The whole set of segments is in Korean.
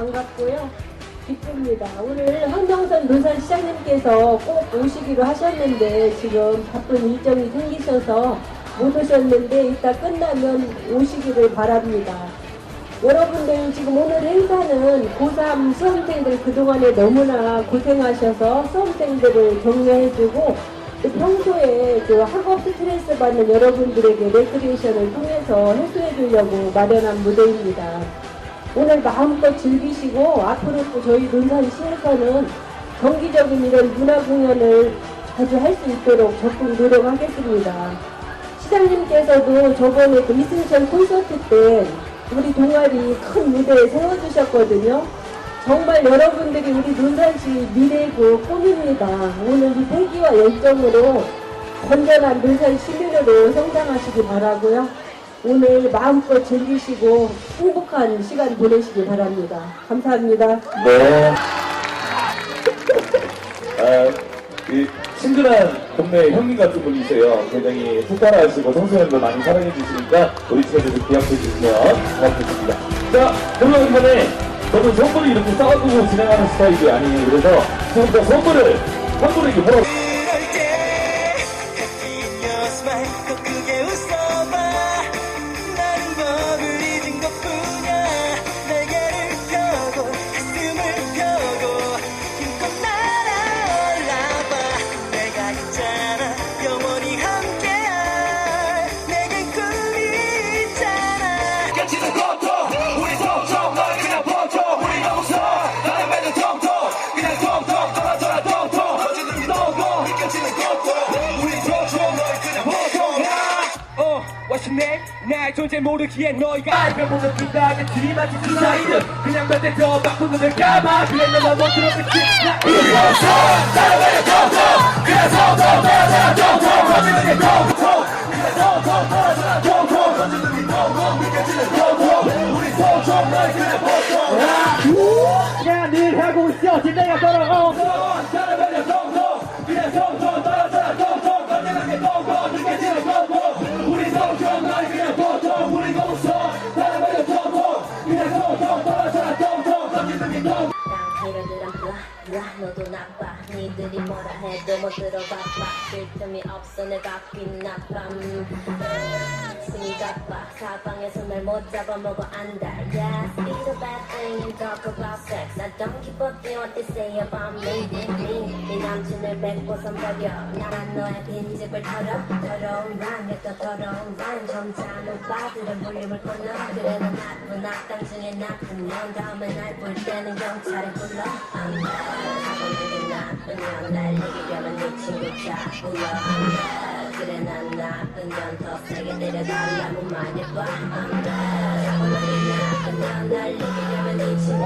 반갑고요. 기쁩니다. 오늘 황정선 노산시장님께서 꼭 오시기로 하셨는데 지금 바쁜 일정이 생기셔서 못 오셨는데 이따 끝나면 오시기를 바랍니다. 여러분들 지금 오늘 행사는 고3 수험생들 그동안에 너무나 고생하셔서 수험생들을 격려해주고 또 평소에 그 학업 스트레스 받는 여러분들에게 레크리에이션을 통해서 해소해 주려고 마련한 무대입니다. 오늘 마음껏 즐기시고 앞으로 또 저희 논산 시에서는 정기적인 이런 문화 공연을 자주 할 수 있도록 적극 노력하겠습니다. 시장님께서도 저번에 그 이승철 콘서트 때 우리 동아리 큰 무대에 세워주셨거든요. 정말 여러분들이 우리 논산시 미래고 꿈입니다. 오늘 이 패기와 열정으로 건전한 논산 시민으로 성장하시기 바라고요. 오늘 마음껏 즐기시고 행복한 시간 보내시기 바랍니다. 감사합니다. 네. 아, 이 친근한 동네 형님 같은 분이세요. 굉장히 풋발하시고 청소년들 많이 사랑해 주시니까 우리 친구들 기억해 주시면 고맙겠습니다. 자, 그러면 이번에 저는 선물을 이렇게 쌓아두고 진행하는 스타일이 아니에요. 그래서 지금부터 선물을 뭐라고 그 what's your name? 나의 존재 모르기에 너희가 알면 모두 끝나게 들이마치 그 사이는 그냥 몇대 더 바쁜 눈을 감아 그래 너만 못 들었겠지 나 이리 와서 나의 통통 그냥 통통 떨어져라 통통 터지는 이 통통 그냥 통통 떨어져라 통통 터지는 이 통통 느껴지는 고통 우리 통통 널 그냥 보통 그냥 늘 하고 있어 진내가 걸어 나의 매는 통통 뭐라 해도 못 들어봐봐 쉴 틈이 없어 내가 빛나밤 숨이 가빠 사방에서 날 못 잡아먹어 안다 Yeah, it's a bad thing and talk about sex I don't keep up with what they say about me 네 남친을 뱉고 선버려 나란 너의 빈집을 털어 더러운 랑또 더러운 랑 점잖은 오빠들은 볼륨을 끊어 그래 난 나쁜 악당 중에 나쁜 년 다음에 날 볼 때는 경찰을 불러 I'm bad 하고 내게 나쁜 년날 이기려면 네 친구 잡불러 I'm bad 그래 난 나쁜 년더 세게 때려달라고 말해봐 I'm bad 하고 내게 나쁜 년날 이기려면 네친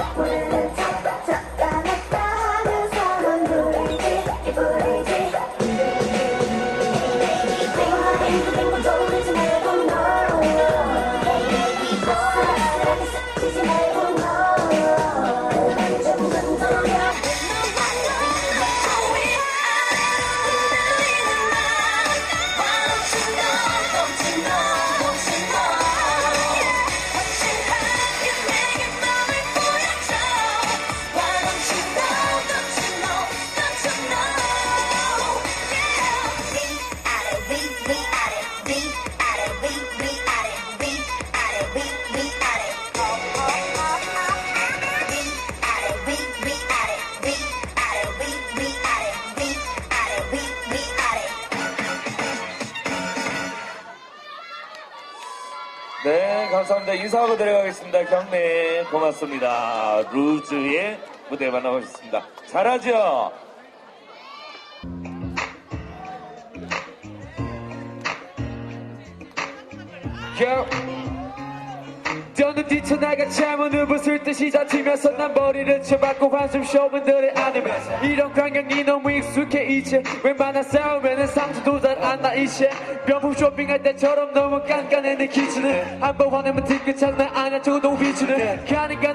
하 감사합니다. 인사하고 내려가겠습니다. 경례 고맙습니다. 루즈의 무대 만나보겠습니다. 잘하죠? Yo. 너는 뛰쳐나가 차문을 부술 듯이 다치면서 난 머리를 쳐박고 한숨 쇼분들을 안으면서 이런 광경이 너무 익숙해 이제. 웬만한 싸움에는 상처도 잘 안 나 이제. 명품 쇼핑할 때처럼 너무 깐깐해 내 기준은 한 번 화내면 뒤끝 장난 아니야 저도 위주는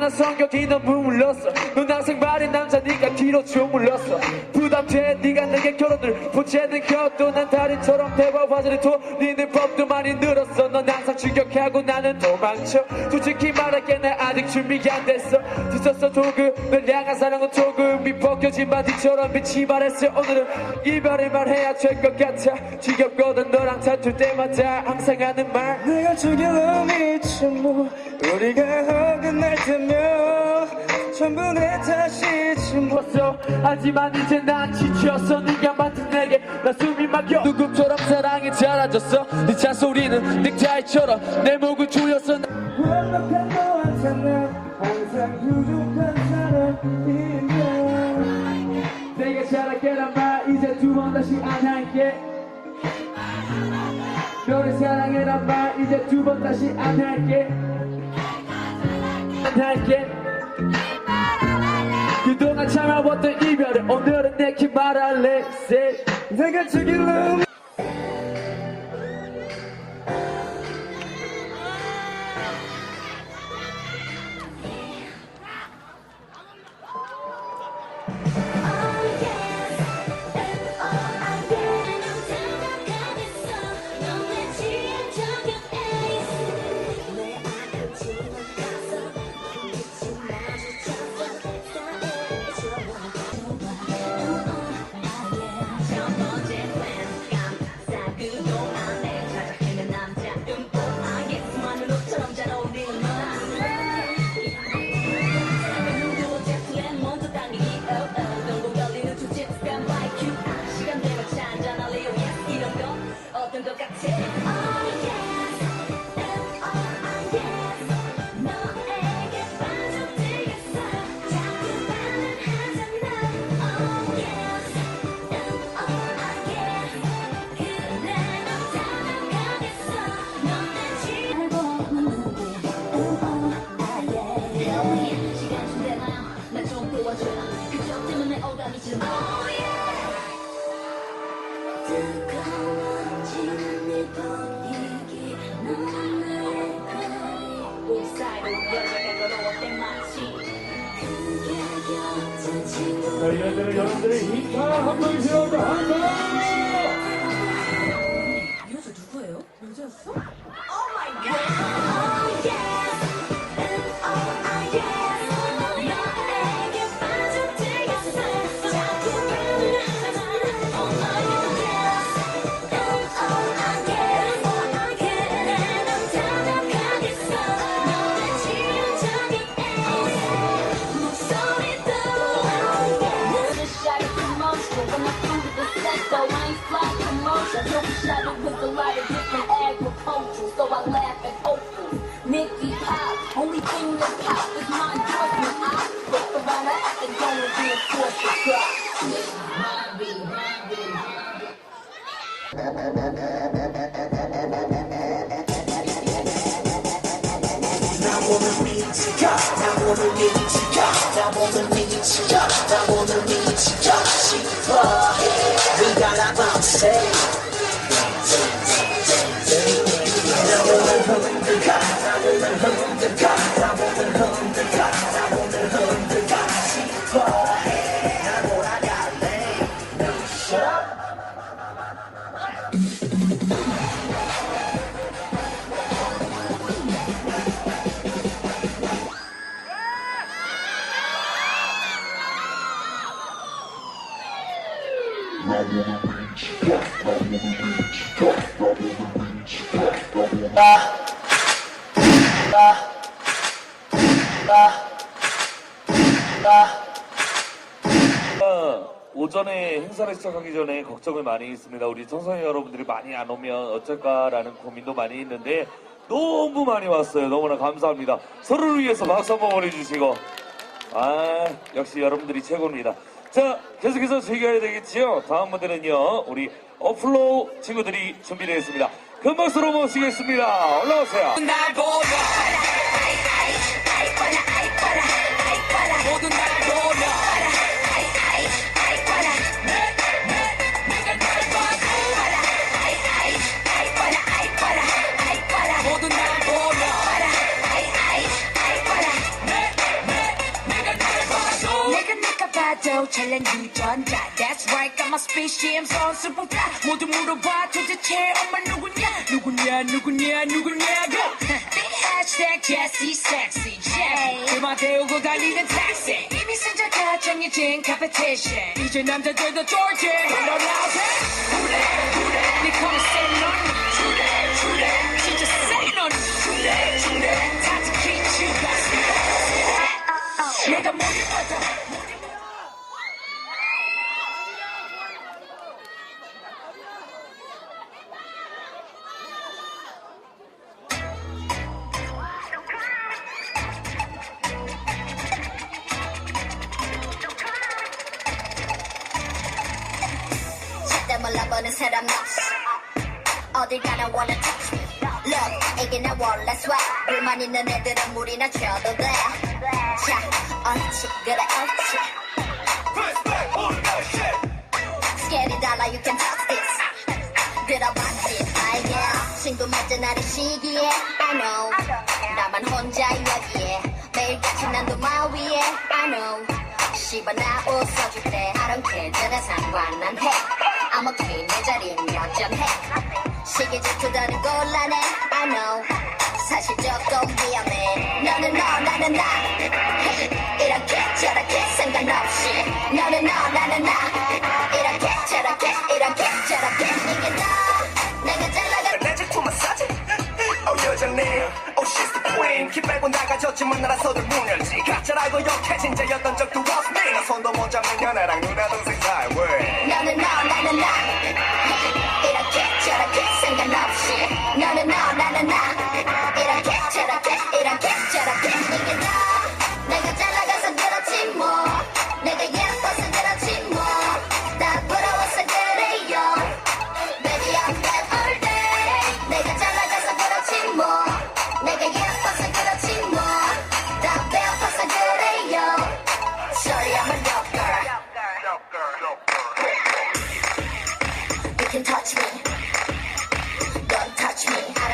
난 성격이 너무 물렀어. 넌 항상 말인 남자니까 뒤로 좀 물렀어. 부담돼 네가 내게 결혼을 보채는 것도 난 달인처럼 대화 화제를 돌리는 법도 많이 늘었어. 넌 항상 추격하고 나는 도망쳐 솔직히 말할게 나 아직 준비가 안 됐어. 뒤졌어 조금 널 향한 사랑은 조금 이 벗겨진 바지처럼 빛이 말했어. 오늘은 이별을 말해야 될 것 같아. 지겹거든 너랑 다툴 때마다 항상 하는 말. 내가 죽일러 미친 뭐. 우리가 어긋날 테면 탓이지 뭐 죽었어 하지만 이제 난 지쳤어 네가 맡은 내게 나 숨이 막혀. 누구처럼 사랑이 사라졌어. 네 잔소리는 넥타이처럼 내 목을 조였어 완벽한 너한테는 항상 부족한 사람이야 내가 잘할게란 말 이제 두 번 다시 안 할게. 너를 사랑해란 말 이제 두 번 다시 안 할게. 안 할게 그동안 참아왔던 이별을 오늘은 내게 말할래? Say 내가 죽일러 힘차 한번 세워서 한번. Oh So I laugh at hopeful Nicky Pop, only thing that pop is my endorsement I look around the act and don't reinforce the crowd 아, 오전에 행사를 시작하기 전에 걱정을 많이 했습니다. 우리 청소년 여러분들이 많이 안 오면 어쩔까라는 고민도 많이 했는데 너무 많이 왔어요. 너무나 감사합니다. 서로를 위해서 박수 한번 보내주시고. 아, 역시 여러분들이 최고입니다. 자, 계속해서 즐겨야 되겠지요. 다음 무대는요, 우리 어플로우 친구들이 준비되어 있습니다. 큰 박수로 모시겠습니다. 올라오세요. 잘난 유전자 That's right got my spaceship 선수보다 모두 물어봐 도대체 엄마 누구냐? 누구냐 누구냐 누구냐고 hashtag Jesse sexy J 그만 태우고 달리는 택시 이미 승자가 정해진 competition. 이제 남자들도 쫄지 너 나오세 그래 그래 네 코너 몰라보는 사람 없어 어딜 가나 wanna touch me. Look 이게 나 원래 swag 불만 있는 애들은 물이나 줘도 돼자 옳지 그래 옳지 Scary 달라 you can touch this. 들어봤지 알게 친구 맞은 날의 시기에 I know. 나만 혼자 여기에 매일같이 난 도 마 위에 I know. 씨발 나 웃어줄 때 I don't care 전혀 상관 안해 Okay 내 자리는 여전해. 시기 질투다는 곤란해. I know. 사실 조금 위험해. 너는 너 나는 나. Hey, 이렇게 저렇게 상관없이. 너는 너 나는 나. 이렇게 저렇게 이렇게 저렇게. 이게 나 내가 잘 나가 내 질투만 사지. 어 여전해. Oh she's the queen. 키 빼고 나가졌지만 나라서들 문 열지 가짜라고 욕해. 진짜였던 적도 없네. 나 손도 못 잡는 연애랑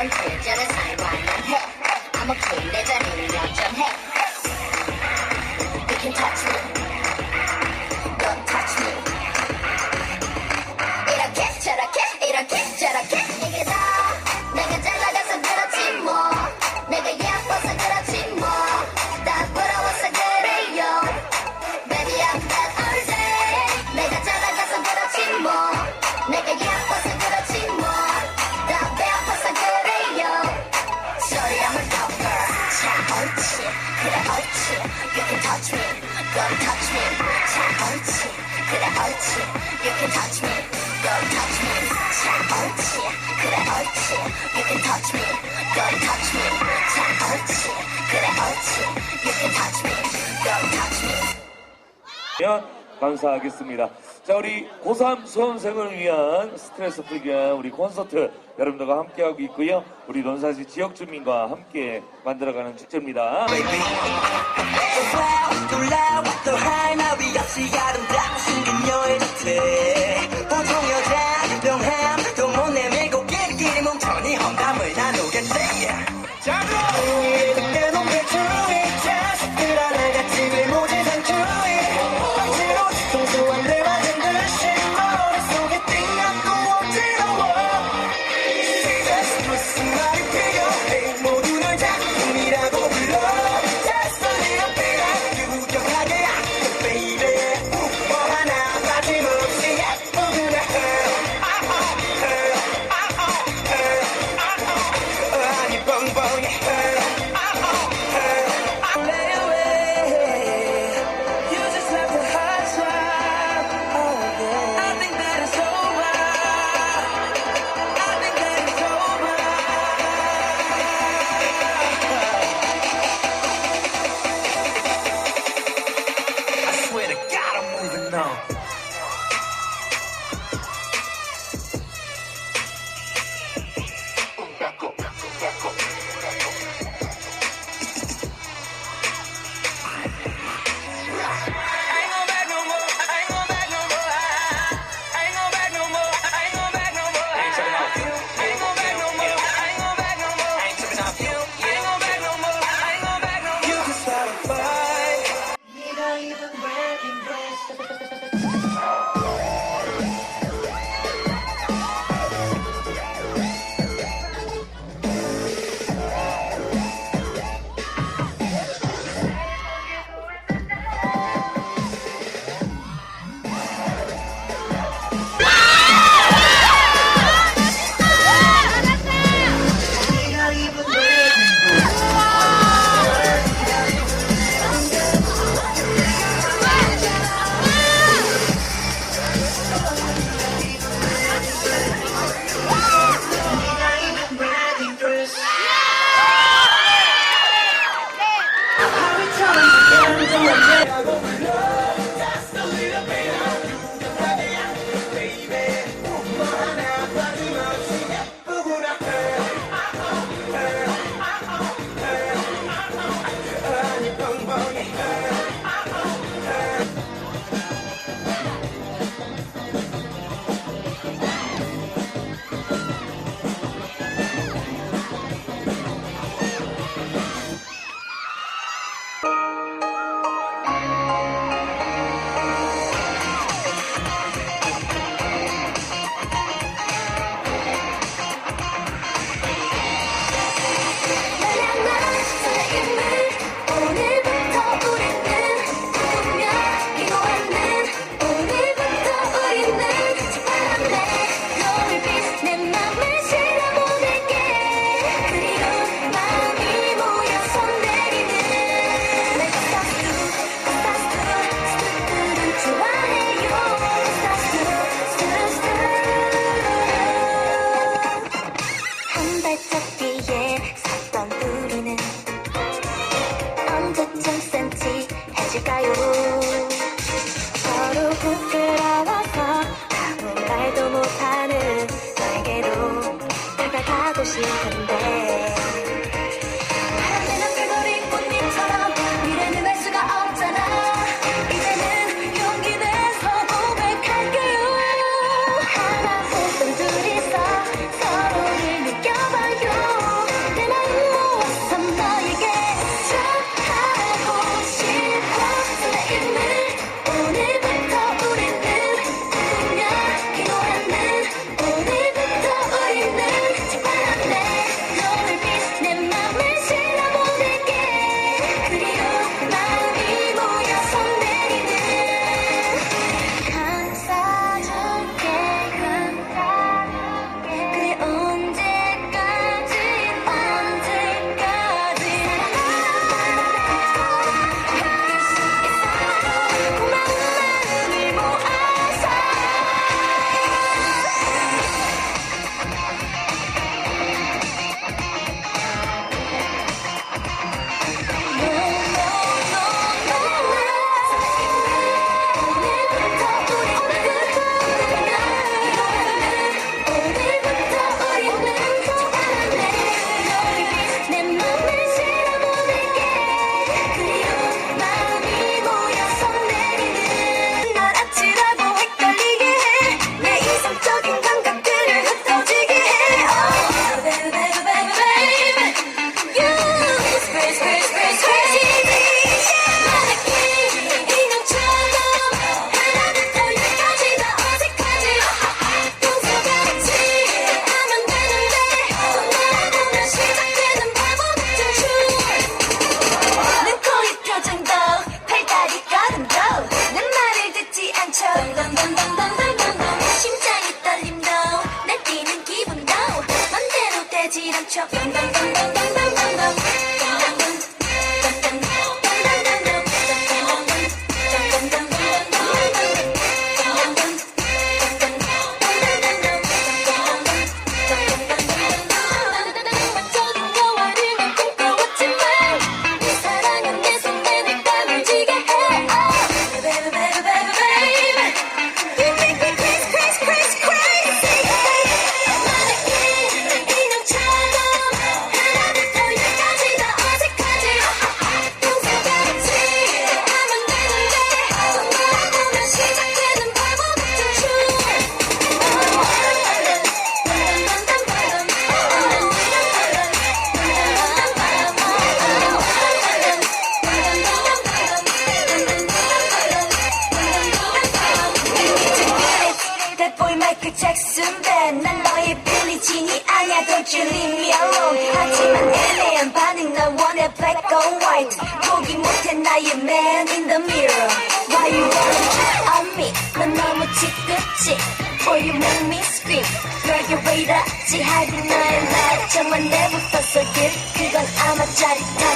姐姐的心 면 감사하겠습니다. 자, 우리 고3 수험생을 위한 스트레스 풀기 위한 우리 콘서트 여러분들과 함께하고 있고요. 우리 논산시 지역 주민과 함께 만들어가는 축제입니다.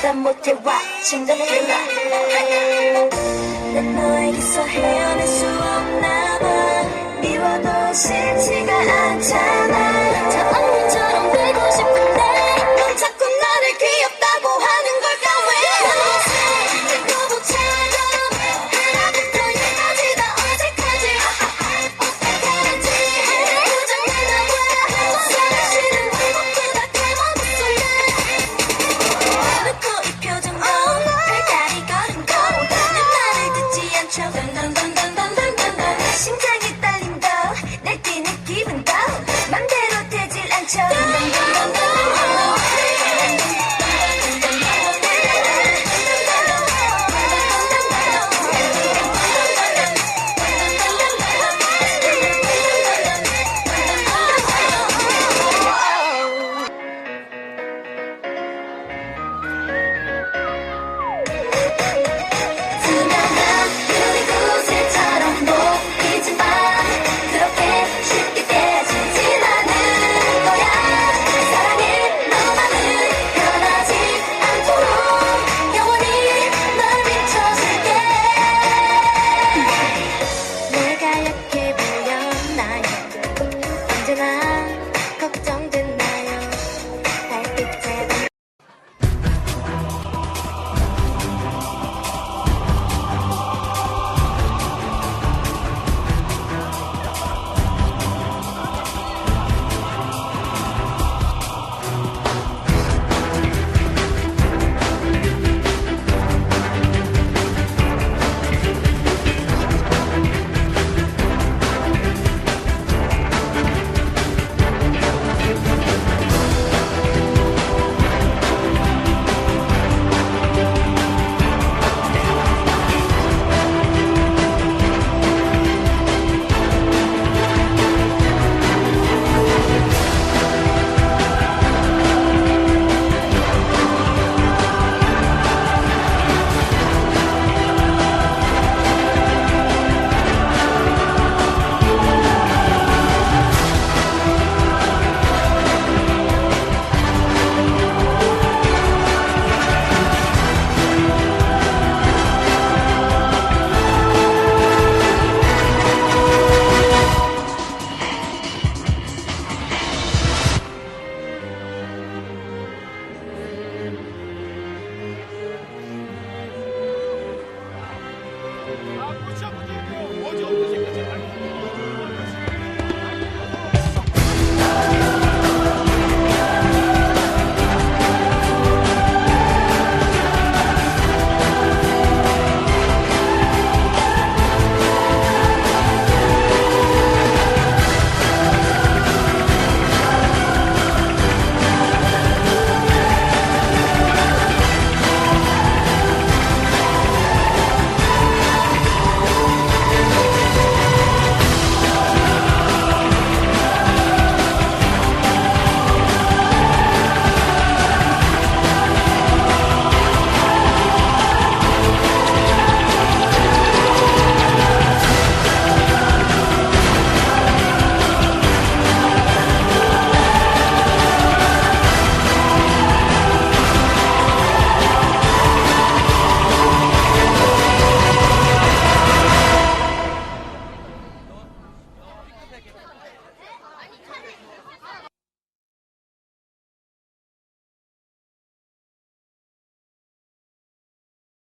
다 못해 와 심각해 나난 너에게서 헤어날 수 없나 봐. 미워도 싫지가 않잖아. 저 언니처럼 되고 싶은데 넌 자꾸 나를 귀엽다